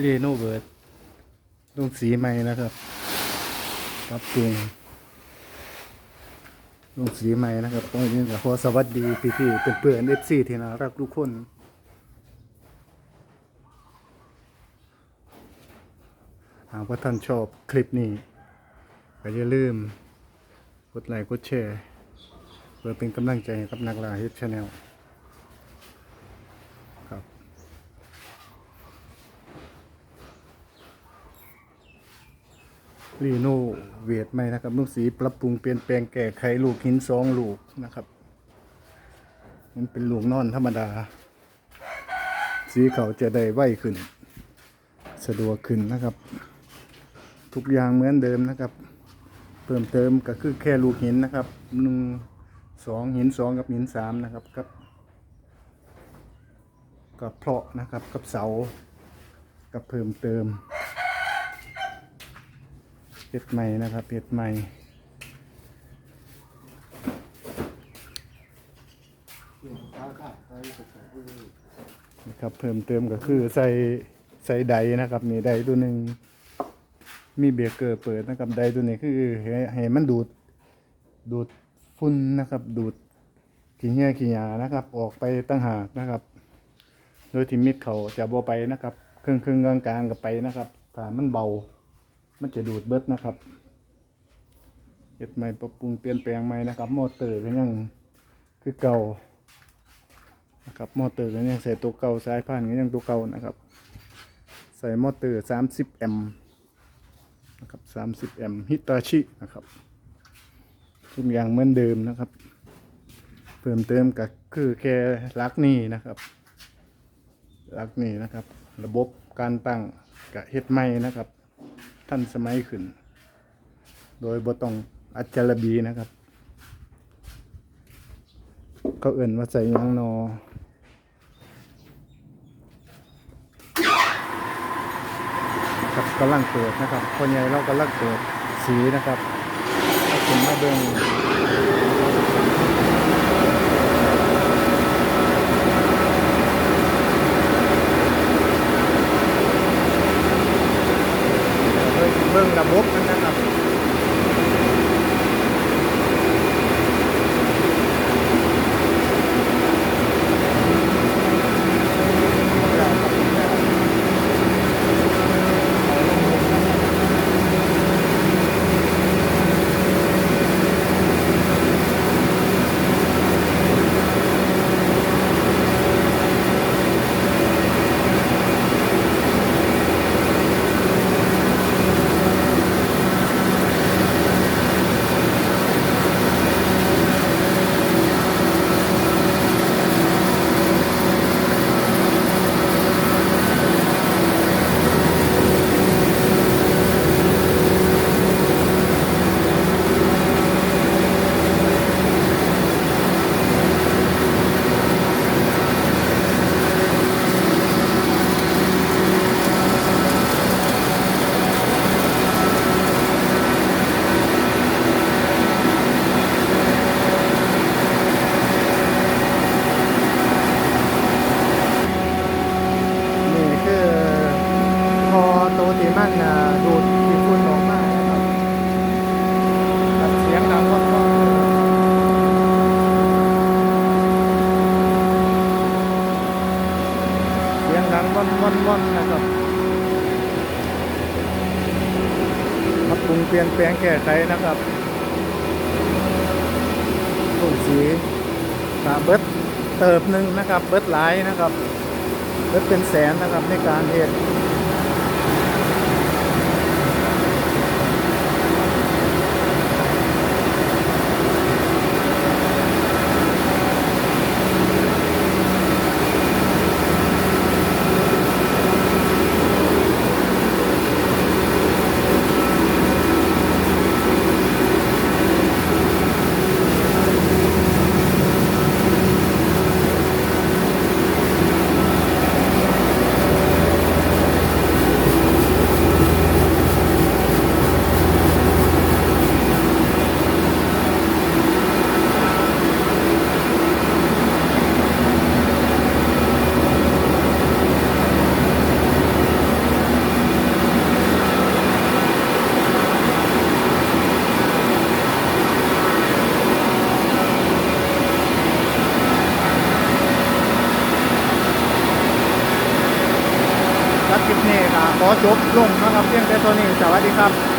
เรโนเบิร์ดลงสีใหม่นะครับปรับปรุงลงสีใหม่นะครับตรงนี้ก็ขอสวัสดีพี่ๆเป็นเพื่อนเอฟซีที่น่ารักทุกคนหากว่าท่านชอบคลิปนี้ก็อย่าลืม กดไลค์กดแชร์เพื่อเป็นกำลังใจให้กับนักล่าเฮดชาแนลครับ รีโนเวทใหม่นะครับลูกสีปรับปรุงเปลี่ยนแปลงแก้ไขลูกหินสองลูกนะครับ มันเป็นลูกนอนธรรมดา สีเขาจะได้ไวขึ้น สะดวกขึ้นนะครับ ทุกอย่างเหมือนเดิมนะครับ เพิ่มเติมก็คือแค่ลูกหินนะครับหนึ่งสองหินสองกับหินสามนะครับกับกับเพลาะนะครับกับเสากับเพิ่มเติม เห็ดใหม่นะครับเห็ดใหม่นะครับเพิ่มเติมก็คือใส่ใส่ใดนะครับนี่ใดตัวหนึ่งมีเบรกเกอร์เปิดนะครับไดตัวนี้คือให้ให้มันดูดดูดฝุ่นนะครับ ดูดขี้เหี้ยขี้หยานะครับ ออกไปตั้งหากนะครับ โดยที่มิดเขาจะบ่ไปนะครับ ครึ่งครึ่งกลางกลางๆกับไปนะครับถ้ามันเบา มันจะดูดเบิดนะครับเฮ็ดใหม่ปรับปรุงเปลี่ยนแปลงใหม่นะครับ มอเตอร์ก็ยังคือเก่านะครับ มอเตอร์ก็ยังใส่ตัวเก่าสายพานก็ยังตัวเก่านะครับ ใส่มอเตอร์30แอมป์นะครับ30แอมป์ฮิตาชินะครับทุกอย่างเหมือนเดิมนะครับ เพิ่มเติมก็คือแค่ลักนี่นะครับลักนี่นะครับ ระบบการตั้งกับเฮ็ดใหม่นะครับ ท่านสมัยขึ้น โดยบ่ต้องอัจจารบีนะครับ เขาเอื่นว่าใส่ยังนอครับกำลังเกิดนะครับคนใหญ่เรากำลังเกิดสีนะครับถ้าคุณมาเบิ่ง เบิ่งเบิ่งระบบมันนะครับ นี่คือพอตัวที่มันอะดูดที่ฝุ่นออกมานะครับตัดเสียงดังก็ก็เสียง ม่อนว่อนะครับปรับปรุงเปลี่ยนแปลงแก้ไขนะครับต้นสีตาเบิดเติบหนึ่งนะครับ เบิดหลายนะครับ เบิดเป็นแสนนะครับในการเห็ด ขอจบลงนะครับเพียงแต่ตัวนี้สวัสดีครับ